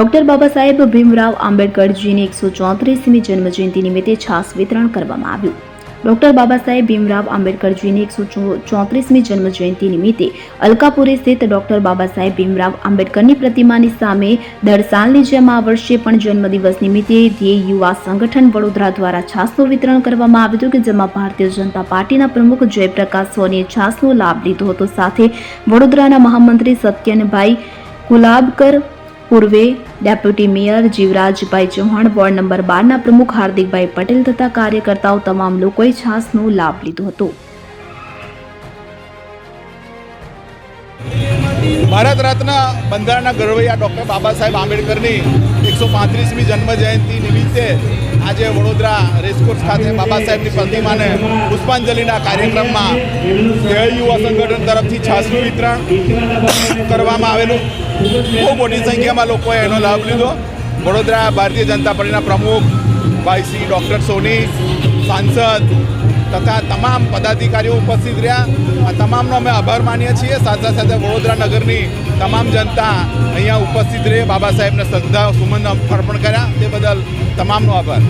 Doctor Baba Saheb Bhimrao આંબેડકરજીની એકસો ચોત્રીસમી જન્મજયંતિ નિમિત્તે છાસ વિતરણ કરવામાં આવ્યું. ડોક્ટર બાબા સાહેબ ભીમરાવ આંબેડકરજીની એકસો ચોત્રીસમી જન્મજયંતિ નિમિત્તે અલકાપુરી સ્થિત ડોક્ટર બાબા સાહેબ ભીમરાવ આંબેડકરની પ્રતિમાની સામે દર સાલની જેમ આ વર્ષે પણ જન્મદિવસ નિમિત્તે ધ્યેય યુવા સંગઠન વડોદરા દ્વારા છાસનું વિતરણ કરવામાં આવ્યું હતું કે જેમાં ભારતીય જનતા પાર્ટીના પ્રમુખ જયપ્રકાશ સોનીએ છાસનો લાભ લીધો હતો. સાથે વડોદરાના મહામંત્રી સત્યનભાઈ કુલાબકર પૂર્વે deputy mayor Jivrajbhai Chauhan ward number બારના પ્રમુખ હાર્દિકભાઈ પટેલ તથા કાર્યકર્તાઓ તમામ લોકોએ છાસનો લાભ લીધો હતો. ભારત રત્ન બંધારણના ગરવૈયા ડૉક્ટર બાબા સાહેબ આંબેડકરની એકસો પાંત્રીસમી જન્મ જયંતિ નિમિત્તે આજે વડોદરા રેસકોર્સ ખાતે બાબા સાહેબની પ્રતિમાને પુષ્પાંજલિના કાર્યક્રમમાં જય યુવા સંગઠન તરફથી છાસનું વિતરણ કરવામાં આવેલું. બહુ મોટી સંખ્યામાં લોકોએ એનો લાભ લીધો. વડોદરા ભારતીય જનતા પાર્ટીના પ્રમુખ ભાઈ શ્રી ડૉક્ટર સોની, સાંસદ તથા તમામ પદાધિકારીઓ ઉપસ્થિત રહ્યા. આ તમામનો અમે આભાર માનીએ છીએ. સાથે સાથે વડોદરા નગરની તમામ જનતા અહીંયા ઉપસ્થિત રહી. બાબા સાહેબને શ્રદ્ધા, સુમન અર્પણ કર્યા. તે બદલ તમામનો આભાર.